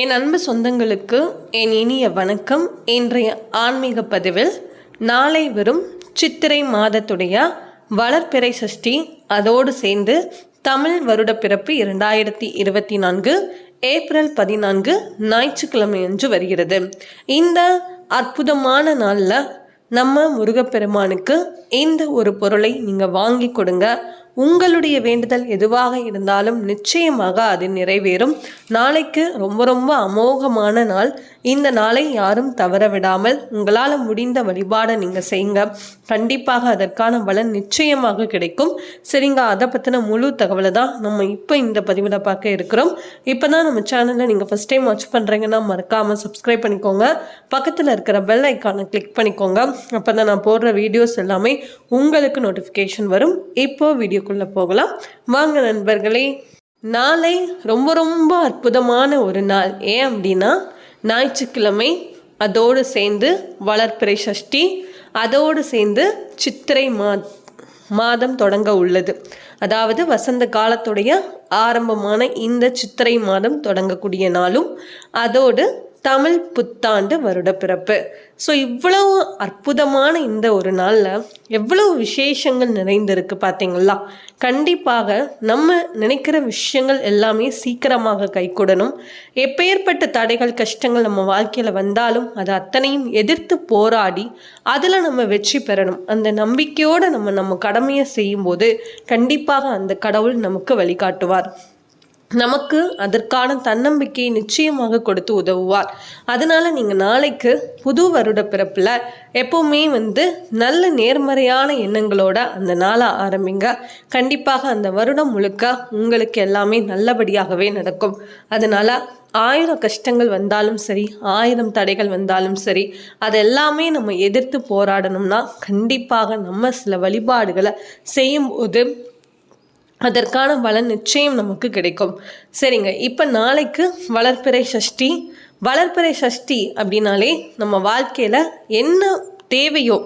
என் அன்பு சொந்தங்களுக்கு என் இனிய வணக்கம். இன்றைய ஆன்மீக பதிவில் நாளை வரும் சித்திரை மாதத்துடைய வளர்ப்பிறை சஷ்டி அதோடு சேர்ந்து தமிழ் வருட பிறப்பு இரண்டாயிரத்தி இருபத்தி நான்கு ஏப்ரல் பதினான்கு ஞாயிற்றுக்கிழமை அன்று வருகிறது. இந்த அற்புதமான நாளில் நம்ம முருகப்பெருமானுக்கு இந்த ஒரு பொருளை நீங்கள் வாங்கி கொடுங்க உங்களுடைய வேண்டுதல் எதுவாக இருந்தாலும் நிச்சயமாக அது நிறைவேறும். நாளைக்கு ரொம்ப ரொம்ப அமோகமான நாள். இந்த நாளை யாரும் தவற விடாமல் உங்களால் முடிந்த வழிபாடை நீங்கள் செய்யுங்க. கண்டிப்பாக அதற்கான பலன் நிச்சயமாக கிடைக்கும். சரிங்க அதை பற்றின முழு தகவலை தான் நம்ம இப்போ இந்த பதிவில் பார்க்க இருக்கிறோம். இப்போ தான் நம்ம சேனலில் நீங்கள் ஃபஸ்ட் டைம் வாட்ச் பண்ணுறீங்கன்னா மறக்காமல் சப்ஸ்கிரைப் பண்ணிக்கோங்க. பக்கத்தில் இருக்கிற பெல் ஐக்கானை கிளிக் பண்ணிக்கோங்க. அப்போ தான் நான் போடுற வீடியோஸ் எல்லாமே உங்களுக்கு நோட்டிஃபிகேஷன் வரும். இப்போ வீடியோக்குள்ளே போகலாம். வாங்க நண்பர்களே நாளை ரொம்ப ரொம்ப அற்புதமான ஒரு நாள். ஏன் அப்படின்னா ஞாயிற்றுக்கிழமை அதோடு சேர்ந்து வளர்ப்பிறை சஷ்டி அதோடு சேர்ந்து சித்திரை மா மாதம் தொடங்க உள்ளது. அதாவது வசந்த காலத்துடைய ஆரம்பமான இந்த சித்திரை மாதம் தொடங்கக்கூடிய நாளும் அதோடு தமிழ் புத்தாண்டு வருட பிறப்பு ஸோ இவ்வளவு அற்புதமான இந்த ஒரு நாளில் எவ்வளவு விசேஷங்கள் நிறைந்திருக்கு பார்த்தீங்களா கண்டிப்பாக நம்ம நினைக்கிற விஷயங்கள் எல்லாமே சீக்கிரமாக கைகூடணும் எப்பேற்பட்ட தடைகள் கஷ்டங்கள் நம்ம வாழ்க்கையில் வந்தாலும் அது அத்தனையும் எதிர்த்து போராடி அதில் நம்ம வெற்றி பெறணும். அந்த நம்பிக்கையோடு நம்ம நம்ம கடமையை செய்யும்போது கண்டிப்பாக அந்த கடவுள் நமக்கு வழிகாட்டுவார். நமக்கு அதற்கான தன்னம்பிக்கையை நிச்சயமாக கொடுத்து உதவுவார். அதனால் நீங்கள் நாளைக்கு புது வருட பிறப்பில் எப்போவுமே வந்து நல்ல நேர்மறையான எண்ணங்களோட அந்த நாளை ஆரம்பிங்க. கண்டிப்பாக அந்த வருடம் முழுக்க உங்களுக்கு எல்லாமே நல்லபடியாகவே நடக்கும். அதனால் ஆயிரம் கஷ்டங்கள் வந்தாலும் சரி ஆயிரம் தடைகள் வந்தாலும் சரி அதெல்லாமே நம்ம எதிர்த்து போராடணும்னா கண்டிப்பாக நம்ம சில வழிபாடுகளை செய்யும்போது அதற்கான பலன் நிச்சயம் நமக்கு கிடைக்கும். சரிங்க. இப்போ நாளைக்கு வளர்ப்பிறை சஷ்டி. வளர்ப்பிறை சஷ்டி அப்படின்னாலே நம்ம வாழ்க்கையில் என்ன தேவையோ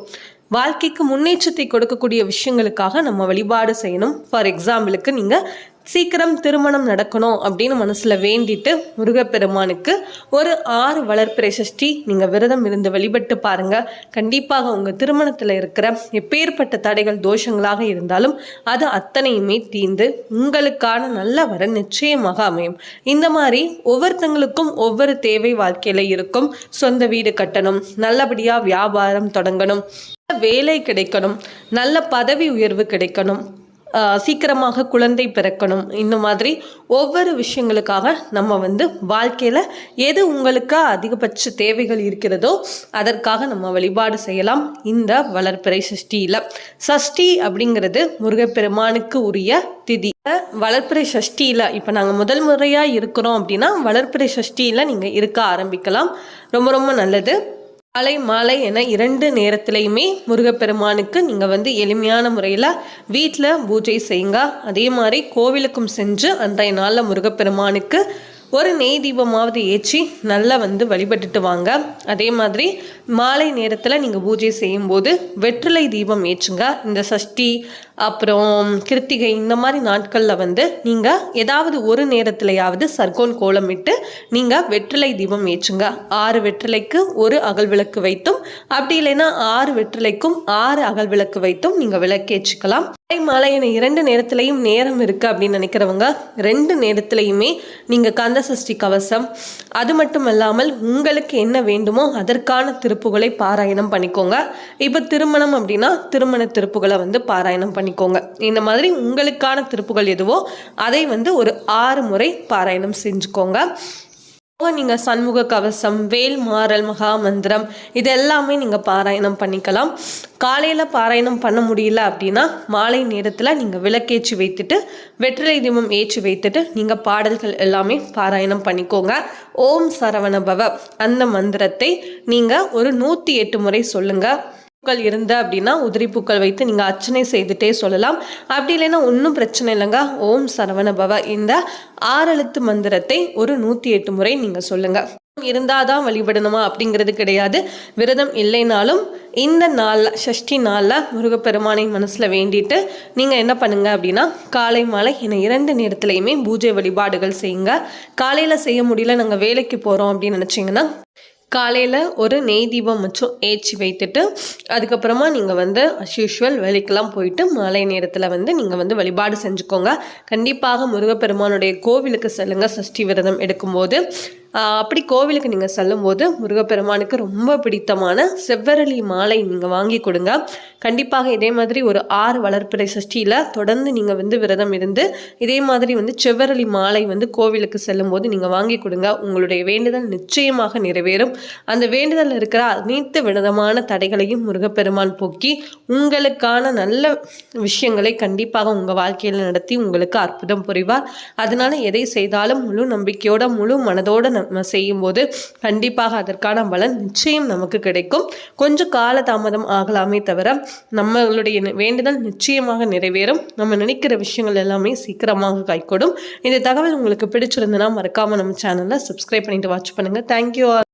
வாழ்க்கைக்கு முன்னேற்றத்தை கொடுக்கக்கூடிய விஷயங்களுக்காக நம்ம வழிபாடு செய்யணும். ஃபார் எக்ஸாம்பிளுக்கு நீங்கள் சீக்கிரம் திருமணம் நடக்கணும் அப்படின்னு மனசில் வேண்டிட்டு முருகப்பெருமானுக்கு ஒரு ஆறு வளர்ப்பிறை சஷ்டி நீங்கள் விரதம் இருந்து வழிபட்டு பாருங்கள் கண்டிப்பாக உங்கள் திருமணத்தில் இருக்கிற எப்பேற்பட்ட தடைகள் தோஷங்களாக இருந்தாலும் அது அத்தனையுமே தீர்ந்து உங்களுக்கான நல்ல வர நிச்சயமாக அமையும். இந்த மாதிரி ஒவ்வொருத்தங்களுக்கும் ஒவ்வொரு தேவை வாழ்க்கையில் இருக்கும். சொந்த வீடு கட்டணும் நல்லபடியாக வியாபாரம் தொடங்கணும் வேலை கிடைக்கணும் நல்ல பதவி உயர்வு கிடைக்கணும் சீக்கிரமாக குழந்தை பிறக்கணும். இந்த மாதிரி ஒவ்வொரு விஷயங்களுக்காக நம்ம வந்து வாழ்க்கையில் எது உங்களுக்கு அதிகபட்ச தேவைகள் இருக்கிறதோ அதற்காக நம்ம வழிபாடு செய்யலாம். இந்த வளர்ப்பிறை சஷ்டியில். சஷ்டி அப்படிங்கிறது முருகப்பெருமானுக்கு உரிய திதி. வளர்ப்பிறை சஷ்டியில் இப்போ நாங்கள் முதல் முறையாக இருக்கிறோம் அப்படின்னா வளர்ப்பிறை சஷ்டியில் நீங்கள் இருக்க ஆரம்பிக்கலாம். ரொம்ப ரொம்ப நல்லது. காலை மாலை என இரண்டு நேரத்திலையுமே முருகப்பெருமானுக்கு நீங்கள் வந்து எளிமையான முறையில் வீட்டில் பூஜை செய்யுங்க. அதே மாதிரி கோவிலுக்கும் சென்று அன்றைய நாளில் முருகப்பெருமானுக்கு ஒரு நெய் தீபமாவது ஏற்றி நல்லா வந்து வழிபட்டுட்டு வாங்க. அதே மாதிரி மாலை நேரத்தில் நீங்கள் பூஜை செய்யும்போது வெற்றிலை தீபம் ஏற்றுங்க. இந்த சஷ்டி அப்புறம் கிருத்திகை இந்த மாதிரி நாட்களில் வந்து நீங்கள் ஏதாவது ஒரு நேரத்திலையாவது சர்க்கோன் கோலமிட்டு நீங்கள் வெற்றிலை தீபம் ஏற்றுங்க. ஆறு வெற்றிலைக்கு ஒரு அகல் விளக்கு வைத்தும் அப்படி இல்லைன்னா ஆறு வெற்றிலைக்கும் ஆறு அகல் விளக்கு வைத்தும் நீங்கள் விளக்கேற்றிக்கலாம். மாலை என இரண்டு நேரத்திலையும் நேரம் இருக்குது அப்படின்னு நினைக்கிறவங்க ரெண்டு நேரத்திலையுமே நீங்கள் கந்த சஷ்டி கவசம் அது மட்டும் இல்லாமல் உங்களுக்கு என்ன வேண்டுமோ அதற்கான திருப்புகளை பாராயணம் பண்ணிக்கோங்க. இப்போ திருமணம் அப்படின்னா திருமண திருப்புகளை வந்து பாராயணம் பண்ணிக்கோங்க. இந்த மாதிரி உங்களுக்கான திருப்புகள் எதுவோ அதை வந்து ஒரு ஆறு முறை பாராயணம் செஞ்சுக்கோங்க. நீங்கள் சண்முக கவசம் வேல் மாறல் மகா மந்திரம் இது எல்லாமே நீங்கள் பாராயணம் பண்ணிக்கலாம். காலையில் பாராயணம் பண்ண முடியல அப்படின்னா மாலை நேரத்தில் நீங்கள் விளக்கேற்றி வைத்துட்டு வெற்றிலை தீபம் ஏற்றி வைத்துட்டு நீங்கள் பாடல்கள் எல்லாமே பாராயணம் பண்ணிக்கோங்க. ஓம் சரவணபவ அந்த மந்திரத்தை நீங்கள் ஒரு நூற்றி எட்டு முறை சொல்லுங்கள் பூக்கள் இருந்த அப்படின்னா உதிரி பூக்கள் வைத்து நீங்கள் அர்ச்சனை செய்துட்டே சொல்லலாம். அப்படி இல்லைன்னா ஒன்றும் பிரச்சனை இல்லைங்க. ஓம் சரவண பவ இந்த ஆறெழுத்து மந்திரத்தை ஒரு நூற்றி எட்டு முறை நீங்கள் சொல்லுங்கள் இருந்தால் தான் வழிபடணுமா அப்படிங்கிறது கிடையாது. விரதம் இல்லைனாலும் இந்த நாளில் ஷஷ்டி நாளில் முருகப்பெருமானை மனசில் வேண்டிட்டு நீங்கள் என்ன பண்ணுங்க அப்படின்னா காலை மாலை என இரண்டு நேரத்துலையுமே பூஜை வழிபாடுகள் செய்யுங்க. காலையில் செய்ய முடியல நாங்கள் வேலைக்கு போகிறோம் அப்படின்னு நினச்சிங்கன்னா காலையில் ஒரு நெய் தீபம் மற்றும் ஏற்றி வைத்துட்டு அதுக்கப்புறமா நீங்கள் வந்து அஸ் யூஷுவல் வேலைக்கெல்லாம் போயிட்டு மாலை நேரத்தில் வந்து நீங்கள் வந்து வழிபாடு செஞ்சுக்கோங்க. கண்டிப்பாக முருகப்பெருமானுடைய கோவிலுக்கு செல்லுங்க சஷ்டி விரதம் எடுக்கும்போது. அப்படி கோவிலுக்கு நீங்கள் செல்லும்போது முருகப்பெருமானுக்கு ரொம்ப பிடித்தமான செவ்வரளி மாலை நீங்கள் வாங்கி கொடுங்க. கண்டிப்பாக இதே மாதிரி ஒரு ஆறு வளர்ப்பிறை சஷ்டியில் தொடர்ந்து நீங்கள் வந்து விரதம் இருந்து இதே மாதிரி வந்து செவ்வரளி மாலை வந்து கோவிலுக்கு செல்லும்போது நீங்கள் வாங்கி கொடுங்க. உங்களுடைய வேண்டுதல் நிச்சயமாக நிறைவேறும். அந்த வேண்டுதல் இருக்கிற அனைத்து விதமான தடைகளையும் முருகப்பெருமான் போக்கி உங்களுக்கான நல்ல விஷயங்களை கண்டிப்பாக உங்கள் வாழ்க்கையில் நடத்தி உங்களுக்கு அற்புதம் புரிவார். அதனால எதை செய்தாலும் முழு நம்பிக்கையோட முழு மனதோட நம்ம செய்யும்போது கண்டிப்பாக அதற்கான பலன் நிச்சயம் நமக்கு கிடைக்கும். கொஞ்சம் கால தாமதம் ஆகலாமே தவிர நம்மளுடைய நி- வேண்டுதல் நிச்சயமாக நிறைவேறும். நம்ம நினைக்கிற விஷயங்கள் எல்லாமே சீக்கிரமாக கைகூடும். இந்த தகவல் உங்களுக்கு பிடிச்சிருந்ததுன்னா மறக்காம நம்ம சேனலை சப்ஸ்கிரைப் பண்ணிட்டு வாட்ச் பண்ணுங்க. தேங்க்யூ